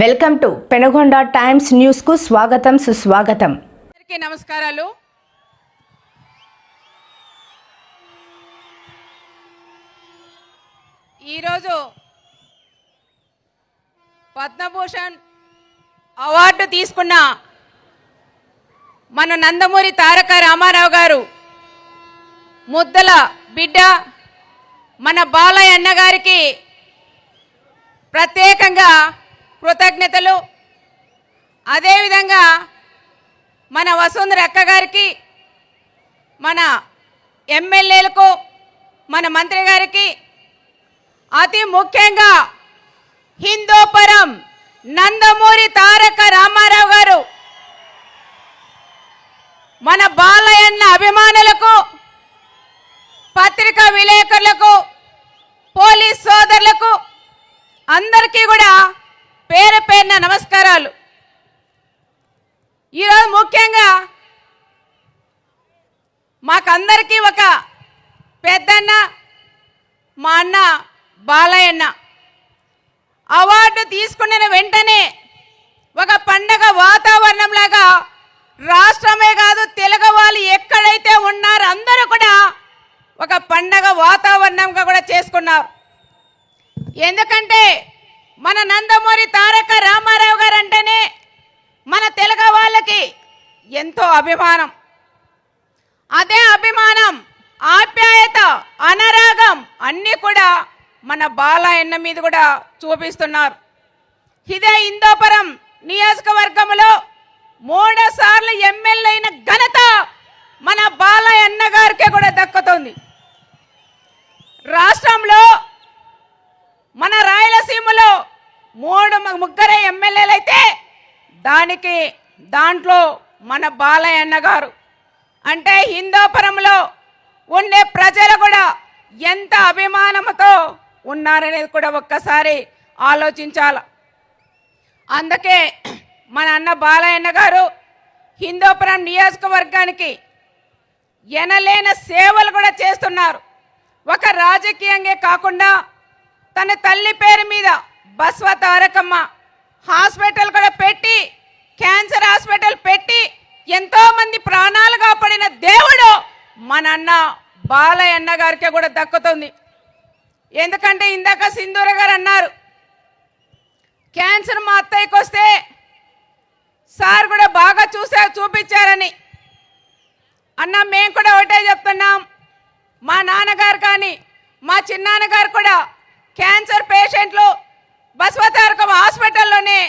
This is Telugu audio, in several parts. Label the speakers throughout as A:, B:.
A: వెల్కమ్ టు పెనగొండ టైమ్స్ న్యూస్కు స్వాగతం సుస్వాగతం.
B: అందరికీ నమస్కారాలు. ఈరోజు పద్మభూషణ్ అవార్డు తీసుకున్న మన నందమూరి తారక రామారావు గారు ముద్దల బిడ్డ మన బాలయ్య అన్నగారికి ప్రత్యేకంగా కృతజ్ఞతలు. అదేవిధంగా మన వసుంధర అక్క గారికి మన ఎమ్మెల్యేలకు మన మంత్రి గారికి అతి ముఖ్యంగా హిందూపురం నందమూరి తారక రామారావు గారు మన బాలయ్యన్న అభిమానులకు పత్రికా విలేకరులకు పోలీస్ సోదరులకు అందరికీ కూడా పేరు పేరున నమస్కారాలు. ఈరోజు ముఖ్యంగా మాకందరికీ ఒక పెద్దన్న మా అన్న బాలయ్యన్న. అవార్డు తీసుకున్న వెంటనే ఒక పండగ వాతావరణంలాగా రాష్ట్రమే కాదు తెలుగు వాళ్ళు ఎక్కడైతే ఉన్నారో అందరూ కూడా ఒక పండగ వాతావరణంగా కూడా చేసుకున్నారు. ఎందుకంటే మన నందమూరి తారక రామారావు గారు అంటేనే మన తెలుగు వాళ్ళకి ఎంతో అభిమానం. అదే అభిమానం ఆప్యాయత అనరాగం అన్నీ కూడా మన బాలయ్యన్న మీద కూడా చూపిస్తున్నారు. ఇదే ఇందోపురం నియోజకవర్గంలో మూడు సార్లు ఎమ్మెల్యే అయిన ఘనత మన బాలయ్యన్న గారికే కూడా దక్కుతుంది రాష్ట్రంలో మన రాయలసీమలో మూడు మ- ముగ్గురే ఎమ్మెల్యేలు అయితే దానికి దాంట్లో మన బాలయ్య గారు. అంటే హిందోపురంలో ఉండే ప్రజలు కూడా ఎంత అభిమానంతో ఉన్నారనేది కూడా ఒక్కసారి ఆలోచించాల. అందుకే మన అన్న బాలయ్యన్న గారు హిందూపురం నియోజకవర్గానికి ఎనలేన సేవలు కూడా చేస్తున్నారు. ఒక రాజకీయంగా కాకుండా తన తల్లి పేరు మీద బస్వ తారకమ్మ హాస్పిటల్ కూడా పెట్టి క్యాన్సర్ హాస్పిటల్ పెట్టి ఎంతో మంది ప్రాణాలు కాపాడిన దేవుడు మన అన్న బాలయ్య అన్న గారికి కూడా దక్కుతుంది. ఎందుకంటే ఇందాక సింధూర గారు అన్నారు క్యాన్సర్ మా అత్తయ్యకి వస్తే సార్ కూడా బాగా చూసా చూపించారని. అన్న మేము కూడా ఒకటే చెప్తున్నాం మా నాన్నగారు కానీ మా చిన్నాన్నగారు కూడా క్యాన్సర్ పేషెంట్లు బస్వతారకం హాస్పిటల్లోనే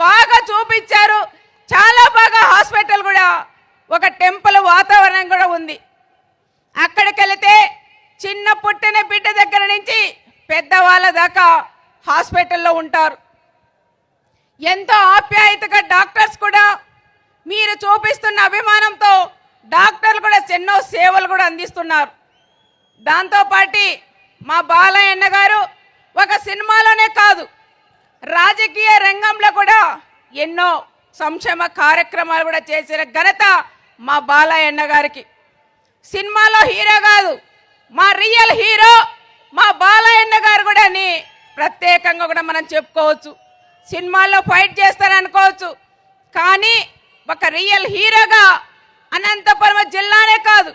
B: బాగా చూపించారు. చాలా బాగా హాస్పిటల్ కూడా ఒక టెంపుల్ వాతావరణం కూడా ఉంది. అక్కడికి వెళితే చిన్న పుట్టిన బిడ్డ దగ్గర నుంచి పెద్దవాళ్ళ దాకా హాస్పిటల్లో ఉంటారు. ఎంతో ఆప్యాయతగా డాక్టర్స్ కూడా మీరు చూపిస్తున్న అభిమానంతో డాక్టర్లు కూడా ఎన్నో సేవలు కూడా అందిస్తున్నారు. దాంతోపాటి మా బాలయ్యన్న గారు ఒక సినిమాలో రాజకీయ రంగంలో కూడా ఎన్నో సంక్షేమ కార్యక్రమాలు కూడా చేసిన ఘనత మా బాలయ్యన్న గారికి. సినిమాలో హీరో కాదు మా రియల్ హీరో మా బాలయ్యన్న గారు కూడా అని ప్రత్యేకంగా కూడా మనం చెప్పుకోవచ్చు. సినిమాల్లో ఫైట్ చేస్తారనుకోవచ్చు కానీ ఒక రియల్ హీరోగా అనంతపురం జిల్లానే కాదు.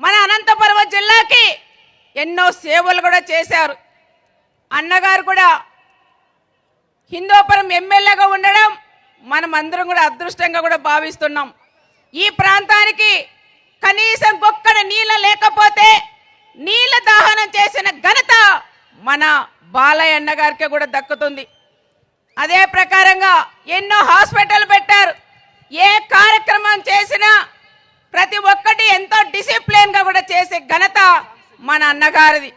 B: మన అనంతపురం జిల్లాకి ఎన్నో సేవలు కూడా చేశారు. అన్నగారు కూడా హిందోపురం ఎమ్మెల్యేగా ఉండడం మనం అందరం కూడా అదృష్టంగా కూడా భావిస్తున్నాం. ఈ ప్రాంతానికి కనీసం ఒక్కడ నీళ్ళ లేకపోతే నీళ్ళ దాహనం చేసిన ఘనత మన బాలయ్య అన్న గారికి కూడా దక్కుతుంది. అదే ప్రకారంగా ఎన్నో హాస్పిటల్ పెట్టారు. ఏ కార్యక్రమం చేసినా ప్రతి ఒక్కటి ఎంతో డిసిప్లిన్గా కూడా చేసే ఘనత మన అన్నగారిది.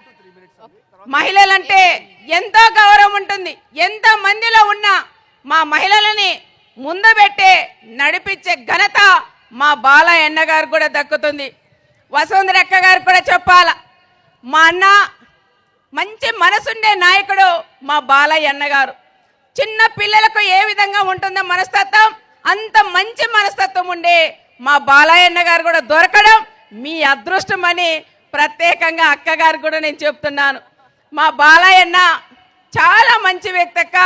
B: మహిళలంటే ఎంతో గౌరవం ఉంటుంది ఎంత మందిలో ఉన్నా మా మహిళలని ముందుబెట్టే నడిపించే ఘనత మా బాలయ్య అన్న గారు కూడా దక్కుతుంది. వసుంధరక్క గారు కూడా చెప్పాల మా అన్న మంచి మనసుండే నాయకుడు మా బాలయ్య అన్నగారు చిన్న పిల్లలకు ఏ విధంగా ఉంటుందో మనస్తత్వం అంత మంచి మనస్తత్వం ఉండే మా బాలయ్యన్న గారు కూడా దొరకడం మీ అదృష్టం అని ప్రత్యేకంగా అక్కగారు కూడా నేను చెప్తున్నాను. మా బాలయ్యన్న చాలా మంచి వ్యక్తి అక్క.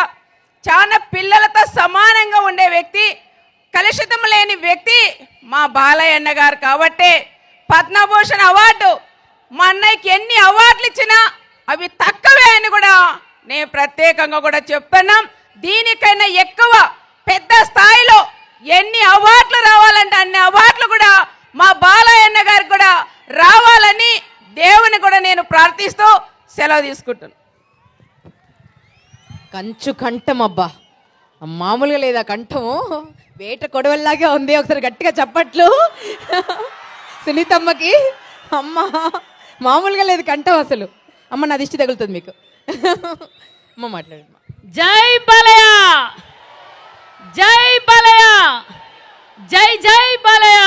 B: చాలా పిల్లలతో సమానంగా ఉండే వ్యక్తి కలుషితం లేని వ్యక్తి మా బాలయ్యన్న గారు కాబట్టే పద్మభూషణ్ అవార్డు. మా అన్నయ్యకి ఎన్ని అవార్డులు ఇచ్చినా అవి తక్కువే అని కూడా నేను ప్రత్యేకంగా కూడా చెప్తున్నాం. దీనికైనా ఎక్కువ పెద్ద స్థాయిలో ఎన్ని అవార్డులు రావాలంటే అన్ని అవార్డులు కూడా మా బాలయ్య అన్న గారికి కూడా రావాలని దేవుని కూడా నేను ప్రార్థిస్తూ సెలవు తీసుకుంటున్నాను
C: కంచు కంఠం అబ్బా. మామూలుగా లేదా కంఠము? వేట కొడవల్లాగే ఉంది ఒకసారి గట్టిగా చప్పట్లు. సునీతమ్మకి అమ్మ మామూలుగా లేదు కంఠం అసలు. అమ్మ నా దిష్టి తగులుతుంది మీకు. అమ్మ మాట్లాడమ్మా
D: జై బాలయ్య! జై బాలయ్య! జై జై బాలయ్య!